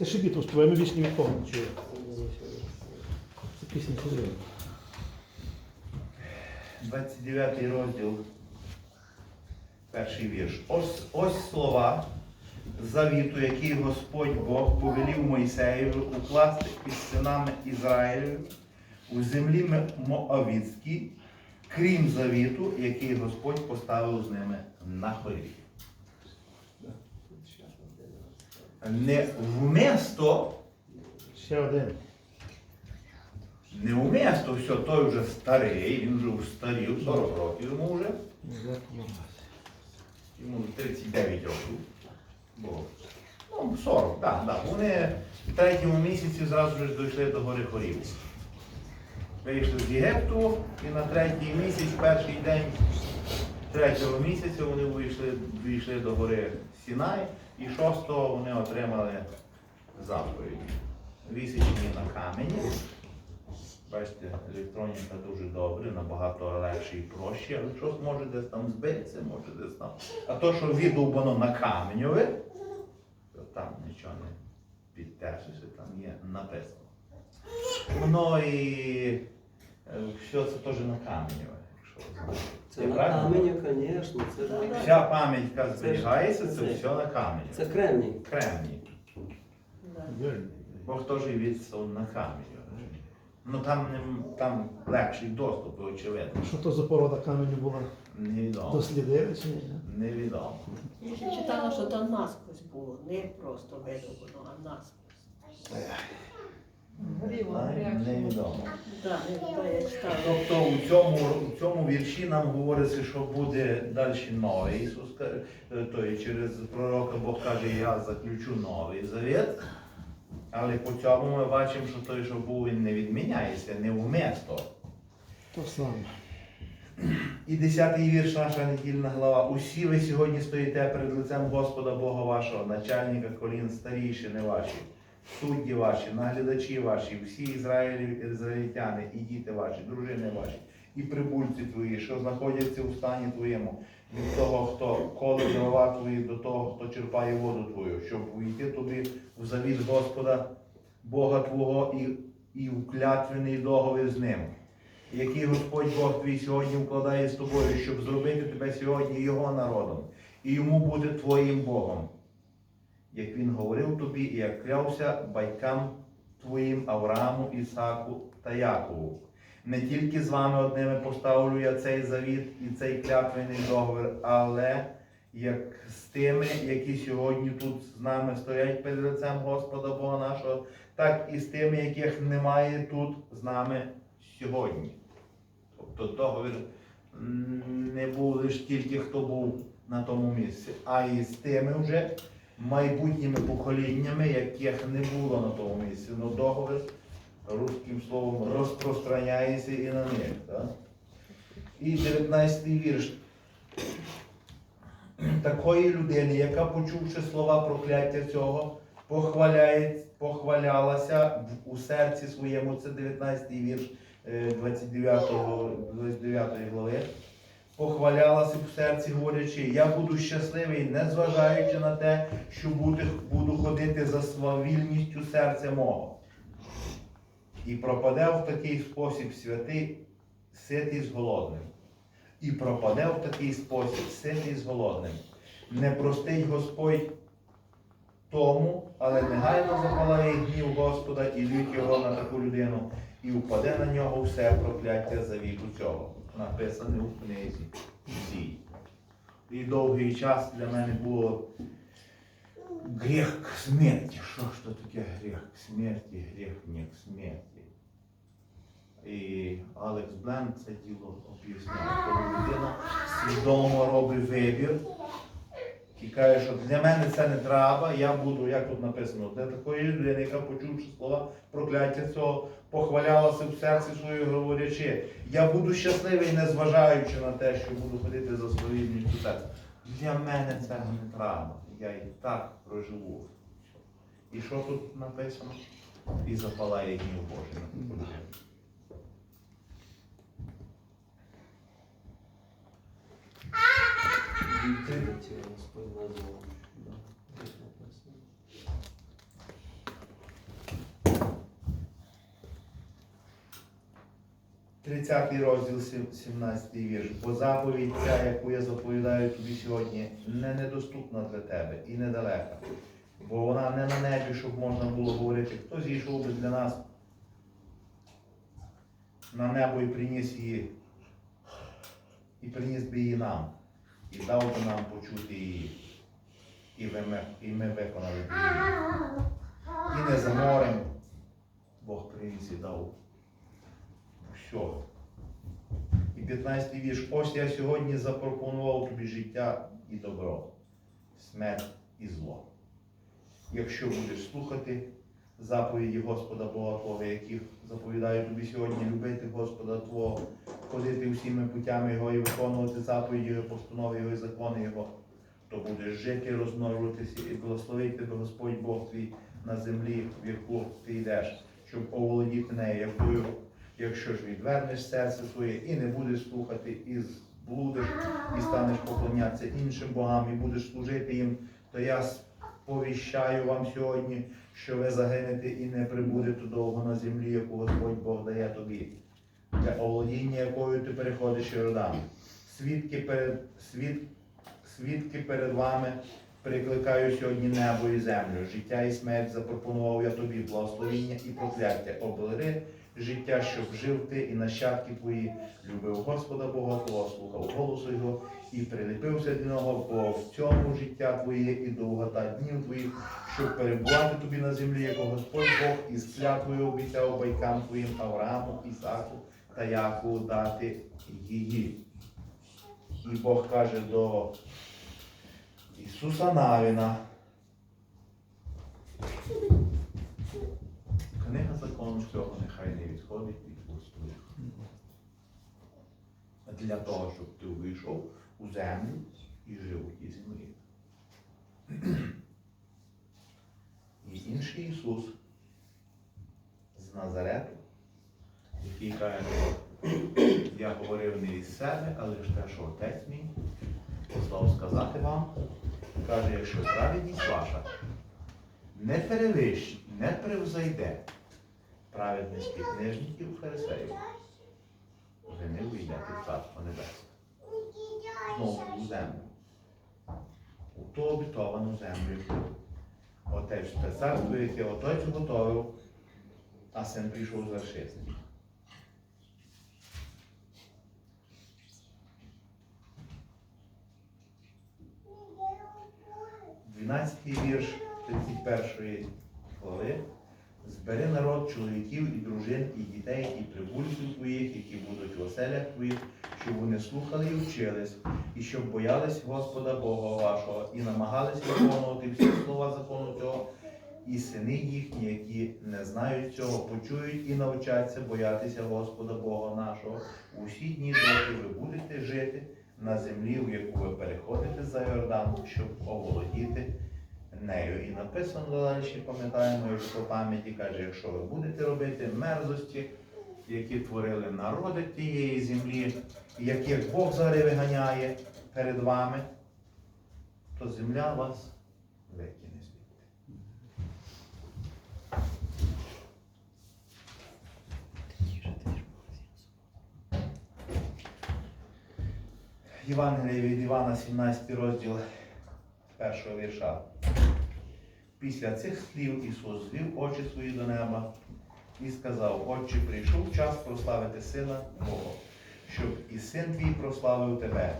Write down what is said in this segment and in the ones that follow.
Це ще біту співаємо вічні Бога не. Це пісня хозяїна. 29 розділ, перший вірш. Ось, ось слова завіту, який Господь Бог повелів Мойсеєві укласти із синами Ізраїлю у землі Моавіцькій, крім завіту, який Господь поставив з ними на хорі. Не вместо Ще один. Не умісто, все, той вже старий, він вже устарів, 40 років йому вже. Йому 39 років. Було. Ну, 40, так, так. Вони в третьому місяці зразу ж дійшли до гори Хорів. Вийшли з Єгипту і на третій місяць, перший день третього місяця вони вийшли, вийшли до гори Сінай і шостого вони отримали заповіді. Вісічені на камені. Бачите, електроніка дуже добре, набагато легше і проще, але щось може десь там збитися, може десь там. А то, що віддубано на каменьове, то там нічого не підтешиться, там є написано. Воно і е, все це теж на каменьове, якщо ви знаєте. Це на правильно? камені, звісно. Це, Вся пам'ять, яка Це зберігається, це все на камені. це кремній. Кремній. Бог теж відстав на камені. Ну там, не, там легший доступ, очевидно. Що то за порода каменю була? Невідомо. Дослідили чи ні? Невідомо. Я ще читала, що то насквозь було, не просто видобано, а насквозь. Невідомо. Так, не я читала. Тобто у цьому, у цьому вірші нам говориться, що буде далі новий Ісус, е, то є через пророка Бог каже, я заключу новий завіт. Але по цьому ми бачимо, що той, що був, він не відміняється, не вместо. То саме. І десятий вірш, наша недільна глава. Усі ви сьогодні стоїте перед лицем Господа Бога вашого, начальника колін, старішини ваші, судді ваші, наглядачі ваші, всі Ізраїлі, ізраїльтяни, і діти ваші, дружини ваші, і прибульці твої, що знаходяться у стані твоєму, від того, хто коле дрова твої, до того, хто черпає воду твою, щоб увійти тобі в завіт Господа, Бога Твого і, і в клятвений договір з ним який Господь Бог твій сьогодні вкладає з тобою, щоб зробити тебе сьогодні Його народом, і йому бути твоїм Богом, як він говорив тобі і як клявся батькам твоїм Аврааму, Ісаку та Якову. Не тільки з вами одними поставлю я цей завіт і цей клятвений договір, але як з тими, які сьогодні тут з нами стоять перед лицем Господа Бога нашого, так і з тими, яких немає тут з нами сьогодні. Тобто договір не був лише тільки хто був на тому місці, а і з тими вже майбутніми поколіннями, яких не було на тому місці. Ну договір русським словом розпространяється і на них. Так? І 19 вірш. Такої людини, яка, почувши слова прокляття цього, похваляє, похвалялася у серці своєму, це 19 вірш е, 29, 29 глави, похвалялася в серці, говорячи, я буду щасливий, незважаючи на те, що буду, ходити за свавільністю серця мого. І пропаде в такий спосіб святий, ситий з голодним. І пропаде в такий спосіб ситий з голодним. Не простить Господь тому, але негайно запалає гнів Господа і лють його на таку людину, і впаде на нього все прокляття за віку цього. Написане у книзі. І довгий час для мене було гріх смерті. Що ж то таке гріх смерті, гріх не к смерті. І Алекс Бленд це діло об'ясняє, коли людина свідомо робить вибір і каже, що для мене це не треба, я буду, як тут написано, для такої людини, яка почувши слова прокляття цього, похвалялася в серці своєю, говорячи, я буду щасливий, незважаючи на те, що буду ходити за своїм серцем. Для мене цього не треба. Я і так проживу. І що тут написано? І запалає гнів Божий на Дев'ять розповідало. Тридцятий розділ 17 вірш. Бо заповідь ця, яку я заповідаю тобі сьогодні, не недоступна для тебе і недалека. Бо вона не на небі, щоб можна було говорити, хто зійшов би для нас на небо і приніс її, і приніс би її нам і дав би нам почути її. І ми, і ми виконали її. І не за морем Бог приніс і дав. Все. І 15 вірш. Ось я сьогодні запропонував тобі життя і добро, смерть і зло. Якщо будеш слухати заповіді Господа Бога Твого, яких заповідаю тобі сьогодні, любити Господа Твого, ходити всіми путями Його і виконувати заповіді Його, постанови Його і закони Його, то будеш жити, розмножуватися і благословити тебе Господь Бог твій на землі, в яку ти йдеш, щоб оволодіти нею, якою, якщо ж відвернеш серце своє і не будеш слухати, і блудиш, і станеш поклонятися іншим богам, і будеш служити їм, то я сповіщаю вам сьогодні, що ви загинете і не прибудете довго на землі, яку Господь Бог дає тобі, оволодіння якою ти переходиш Йордан. Свідки перед, свід, свідки перед вами Прикликаю сьогодні небо і землю, життя і смерть запропонував я тобі, благословіння і прокляття. Обери життя, щоб жив ти і нащадки твої, любив Господа Бога Твого, слухав голосу Його і приліпився до нього, бо в цьому життя твоє і довгота днів твоїх, щоб перебувати тобі на землі, як Господь Бог із клятвою обіцяв батькам твоїм Аврааму, Ісаку та Якову дати її. І Бог каже до Ісуса Навіна. Книга закону цього нехай не відходить від уст. Для того, щоб ти увійшов у землю і жив у тій землі. І інший Ісус з Назарету, який каже, я говорив не із себе, але ж те, що отець мій послав сказати вам, каже, якщо праведність ваша не перевищить, не превзойде праведності книжників фарисеїв, ви не вийдете в Царство Небесне. Знову у землю. У ту обітовану землю. Отець те царство, яке отець готовив, а син прийшов звершити. 12 вірш 31 глави. Збери народ чоловіків і дружин, і дітей, і прибульців твоїх, які будуть в оселях твоїх, щоб вони слухали і вчились, і щоб боялись Господа Бога вашого, і намагались виконувати всі слова закону цього, і сини їхні, які не знають цього, почують і навчаться боятися Господа Бога нашого. Усі дні, доки ви будете жити на землі, в яку ви переходите за Йордан, щоб оволодіти нею. І написано далі, пам'ятаємо, що по пам'яті каже, якщо ви будете робити мерзості, які творили народи тієї землі, яких Бог зараз виганяє перед вами, то земля вас Євангеліє від Івана, 17 розділ першого вірша. Після цих слів Ісус звів очі свої до неба і сказав, Отче, прийшов час прославити Сина Бога, щоб і син твій прославив тебе,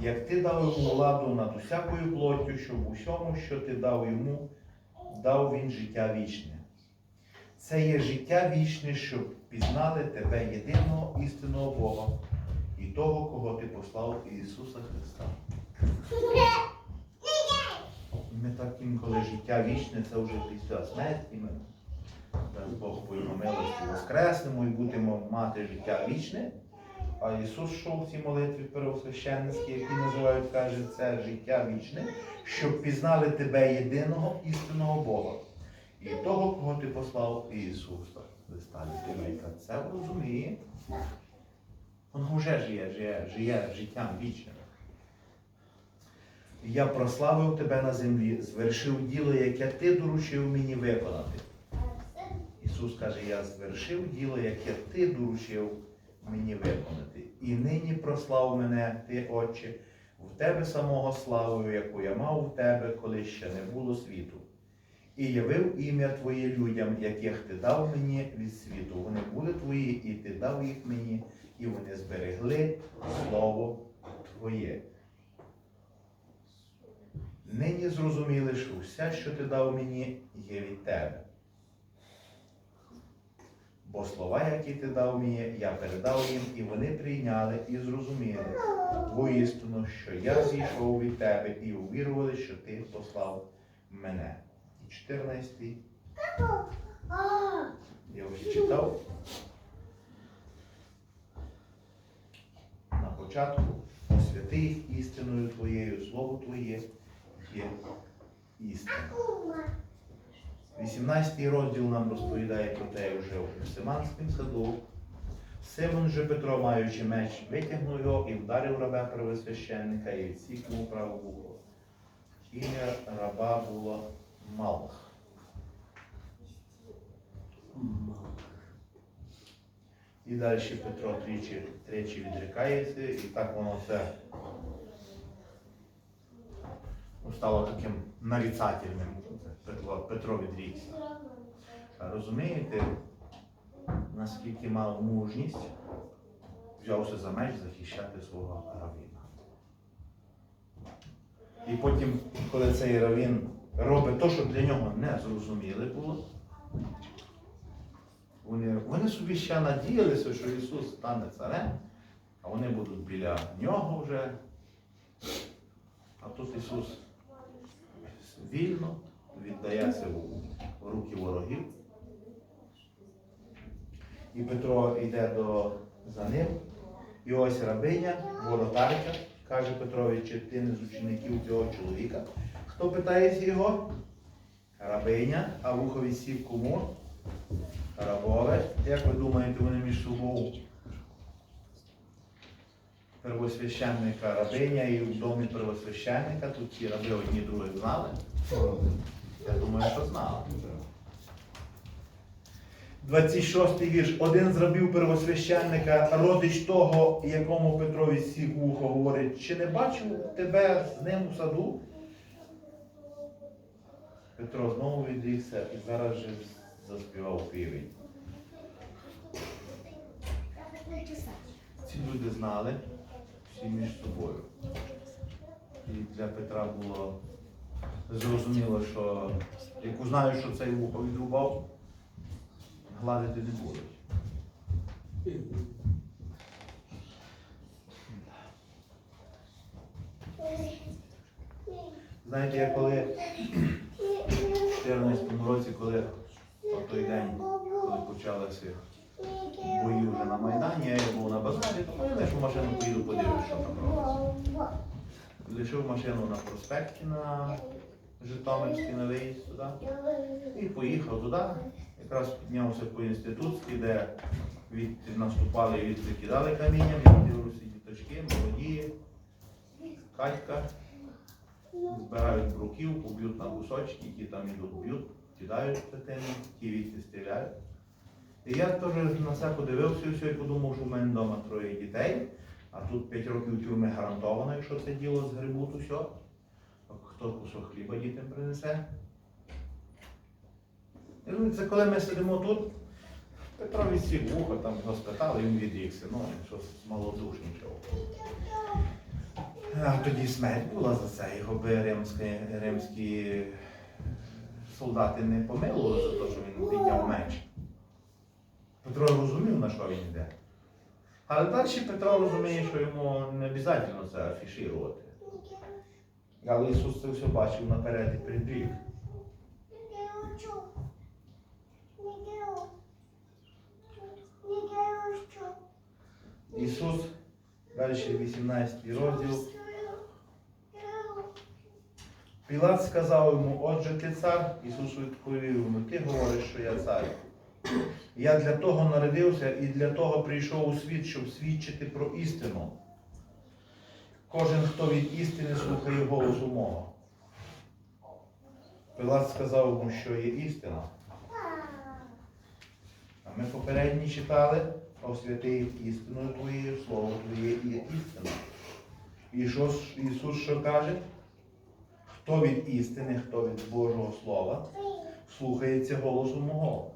як ти дав йому владу над усякою плоттю, щоб усьому, що ти дав йому, дав він життя вічне. Це є життя вічне, щоб пізнали тебе єдиного істинного Бога і того, кого ти послав Ісуса Христа. Ми так інколи життя вічне, це вже після смерті. Ми дасть Бог його милості воскреснемо і будемо мати життя вічне. А Ісус йшов в цій молитві первосвященницькій, які називають, каже, це життя вічне, щоб пізнали тебе єдиного істинного Бога і того, кого ти послав Ісуса Христа. Людина, яка це розуміє, вона вже живе, живе, живе життям вічним. Я прославив тебе на землі, звершив діло, яке ти доручив мені виконати. Ісус каже, я звершив діло, яке ти доручив мені виконати. І нині прослав мене, ти, Отче, в тебе самого славою, яку я мав в тебе, коли ще не було світу. І явив ім'я Твоє людям, яких ти дав мені від світу. Вони були твої, і ти дав їх мені, і вони зберегли Слово Твоє. Нині зрозуміли, що все, що ти дав мені, є від тебе. Бо слова, які ти дав мені, я передав їм, і вони прийняли і зрозуміли воістину, що я зійшов від тебе, і увірували, що ти послав мене. І 14 я вже читав. На початку освяти їх істиною Твоєю, Слово Твоє є істина. 18 розділ нам розповідає про те, вже в Симанському саду. Симон же Петро, маючи меч, витягнув його і вдарив раба первосвященника і відсік йому праве вухо. Ім'я раба було Малах. І далі Петро тричі, тричі відрікається, і так воно все ну, стало таким нарицательним. Петро, Петро відрікся. Розумієте, наскільки мав мужність, взявся за меч захищати свого равіна. І потім, коли цей равін робить те, що для нього не зрозуміле було, вони, собі ще надіялися, що Ісус стане царем, а вони будуть біля нього вже. А тут Ісус вільно віддається у руки ворогів. І Петро йде до, за ним. І ось рабиня, воротарка, каже Петрові, чи ти не з учеників цього чоловіка. Хто питається його? Рабиня, а вухо відсів кому? Рабове. Як ви думаєте, вони між собою? Первосвященника рабиня і в домі первосвященника, тут ці раби одні других знали. Я думаю, що знали. 26 вірш. Один з рабів первосвященника, родич того, якому Петрові сів вухо, говорить, чи не бачив тебе з ним у саду? Петро знову відрікся і зараз же заспівав півень. Ці люди знали всі між собою. І для Петра було зрозуміло, що як узнають, що цей вухо відрубав, гладити не будуть. Знаєте, я коли в 2014 році, коли в той день, коли почалися бої вже на Майдані, я був на базарі, то я лишу машину поїду подивлюсь, що там робиться. Лишив машину на проспекті на Житомирській на виїзд туди. І поїхав туди. Якраз піднявся по інститутській, де від наступали і від кидали камінням, я дивлюся діточки, молоді, Катька. Збирають бруківку, б'ють на кусочки, ті там ідуть, б'ють, кидають дитину, ті відти стріляють. І я теж на це подивився і все, і подумав, що в мене вдома троє дітей, а тут 5 років тюрми гарантовано, якщо це діло з грибут усе. Хто кусок хліба дітям принесе. І це коли ми сидимо тут, Петро відсік вухо, там його спитали, він відрікся, ну, щось малодушничав. А тоді смерть була за це, його би римські, римські солдати не помилували за те, що він підняв меч. Петро розумів, на що він йде. Але далі Петро розуміє, що йому не обов'язково це афішувати. Але Ісус це все бачив наперед і предрік. Ісус, далі 18 розділ. Пілат сказав йому, отже ти цар, Ісус відповів йому, ти говориш, що я цар. Я для того народився і для того прийшов у світ, щоб свідчити про істину. Кожен, хто від істини слухає голосу мого. Пилат сказав йому, що є істина. А ми попередні читали, освяти істиною Твоєю, Слово Твоє є істина. І що Ісус що каже? Хто від істини, хто від Божого Слова, слухається голосу мого.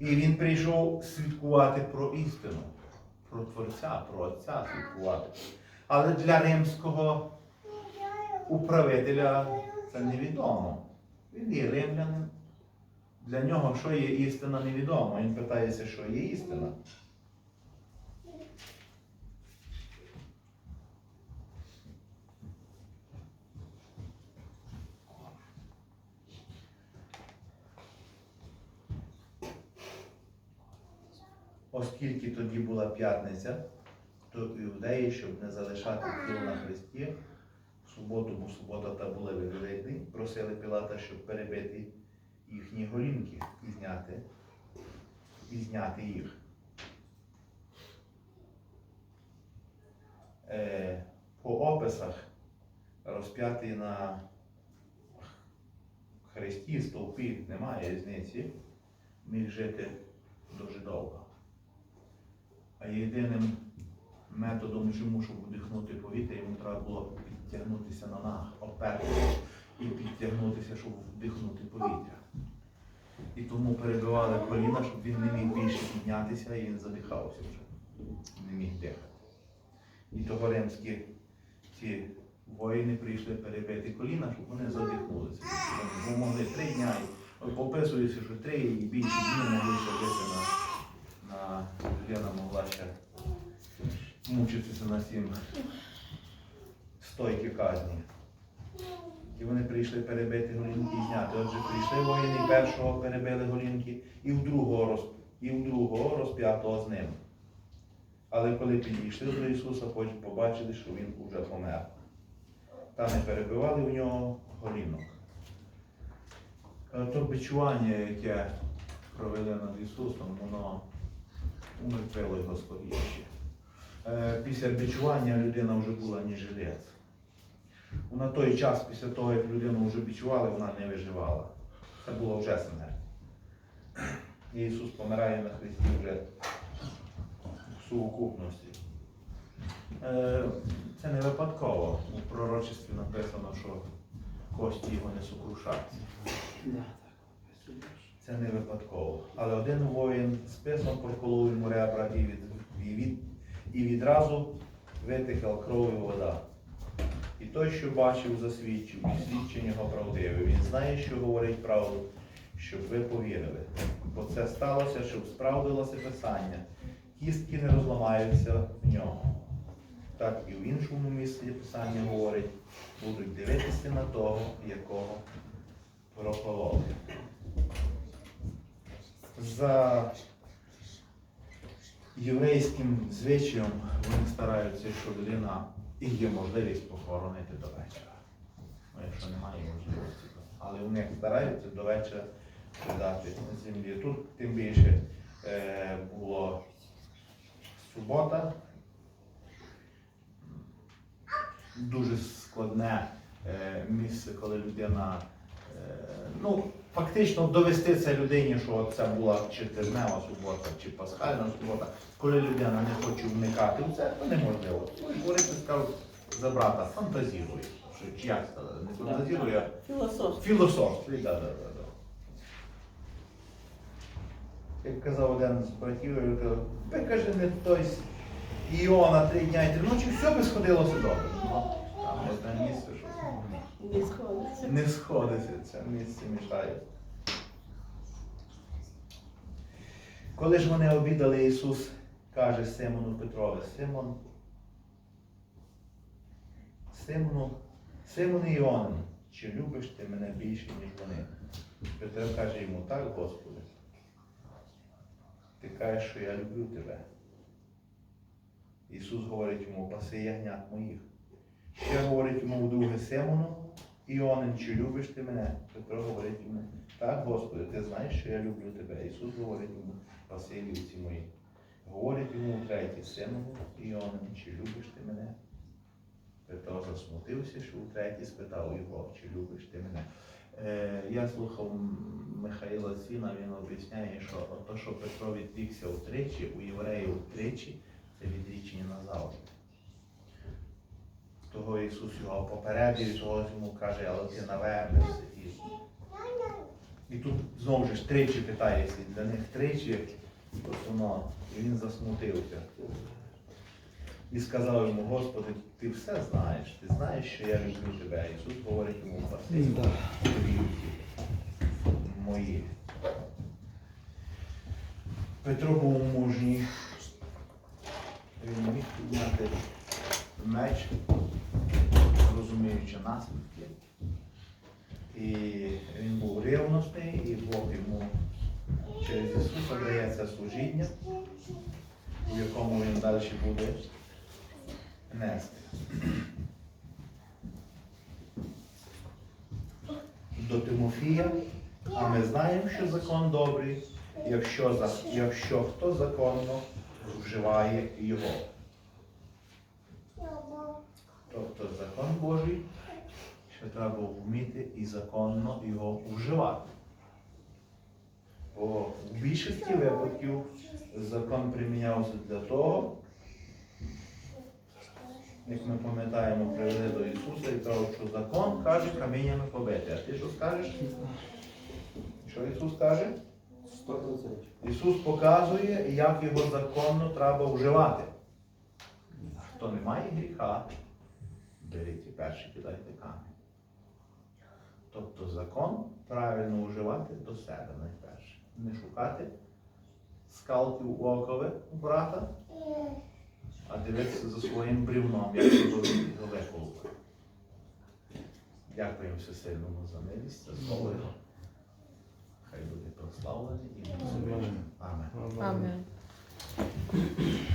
І він прийшов свідкувати про істину, про Творця, про Отця свідкувати. Але для римського управителя це невідомо. Він є римлянин. Для нього, що є істина, невідомо. Він питається, що є істина. Оскільки тоді була п'ятниця, то іудеї, щоб не залишати тіло на хресті, в суботу, бо субота та була великий, просили Пілата, щоб перебити їхні голінки і зняти, і зняти їх. Е, по описах розп'ятий на хресті, стовпі, немає різниці, міг жити дуже довго. А єдиним методом, чому, щоб вдихнути повітря, йому треба було підтягнутися на ногах, опертися і підтягнутися, щоб вдихнути повітря. І тому перебивали коліна, щоб він не міг більше піднятися, і він задихався вже, не міг дихати. І того римські ці воїни прийшли перебити коліна, щоб вони задихнулися. Вони могли три дня, і пописується, що три і більше днів могли жити на, на людина могла ще мучитися на цім стойки казні. І вони прийшли перебити голінки і зняти. Отже, прийшли воїни, першого перебили голінки, і в другого, і в другого розп'ятого з ним. Але коли підійшли до Ісуса, хоч побачили, що Він уже помер. Та не перебивали в нього голінок. Е, То бичування, яке провели над Ісусом, воно умертвило його сповіще. Е, Після бичування людина вже була ні жилець. На той час, після того, як людину вже бичували, вона не виживала. Це було вже смерть. Ісус помирає на Христі вже в сукупності. Е, Це не випадково. У пророчестві написано, що кості його не сокрушаться. Це не випадково. Але один воїн списом проколов йому ребра і, від, і, від, і відразу витекла кров і вода. І той, що бачив, засвідчив, і свідчення його правдиве. Він знає, що говорить правду, щоб ви повірили. Бо це сталося, щоб справдилося Писання. Кістки не розламаються в ньому. Так і в іншому місці Писання говорить, будуть дивитися на того, якого прокололи за єврейським звичаєм вони стараються, що людина і є можливість похоронити до вечора. Ну, якщо немає можливості, але вони стараються до вечора придати землі. Тут тим більше е, було субота. Дуже складне е, місце, коли людина Е, ну, фактично довести це людині, що це була чи тижнева субота, чи пасхальна субота, коли людина не хоче вникати в це, то неможливо. Ну, говорити скажуть за брата, фантазірує. Чи як сказати, не фантазірує, а Філософ. філософствує. Да, да, да, да. Як казав один з братів, ви каже, не той Іона три дня і три ночі, все би сходилося добре. Ну, Там одне місце, Не сходиться. не сходиться, це місце мішає. Коли ж вони обідали, Ісус каже Симону Петрові, Симон, Симону, Симон Іоанн, чи любиш ти мене більше, ніж вони? Петро каже йому, так, Господи. Ти кажеш, що я люблю тебе. Ісус говорить йому, паси ягнят моїх. Ще говорить йому вдруге Симону, Іонин, чи любиш ти мене? Петро говорить йому, так, Господи, ти знаєш, що я люблю тебе. Ісус говорить йому, Василівці мої. Говорить йому втретє, Симону, Іонин, чи любиш ти мене? Петро засмутився, що втретє спитав його, чи любиш ти мене. Е, я слухав м, Михаїла Сіна він об'ясняє, що то, що Петро відрікся утричі, у євреїв утричі, це відрічення назавжди. Того Ісус його попередив, і того йому каже, але ти навернешся. І, і тут знову ж тричі питається, для них тричі, воно, і він засмутився. І сказав йому, Господи, ти все знаєш, ти знаєш, що я люблю тебе. Ісус говорить йому, Да. мої. Петро був мужній. Він міг підняти меч, розуміючи наслідки. І він був ревностний, і Бог йому через Ісуса дає це служіння, в якому він далі буде нести. До Тимофія, а ми знаємо, що закон добрий, якщо, якщо хто законно вживає його. Тобто закон Божий, що треба вміти і законно його вживати. Бо в більшості випадків закон примінявся для того, як ми пам'ятаємо, привели до Ісуса і кажуть, що закон каже каміннями побити. А ти що скажеш? Що Ісус каже? Ісус показує, як його законно треба вживати. Хто не має гріха, беріть і перші кидайте камінь. Тобто закон правильно вживати до себе найперше. Не шукати скалків у окови у брата, а дивитися за своїм брівном, як його виколупати. Дякуємо всесильному за милість, за слово. його. Хай буде прославлений і Амінь. Amen.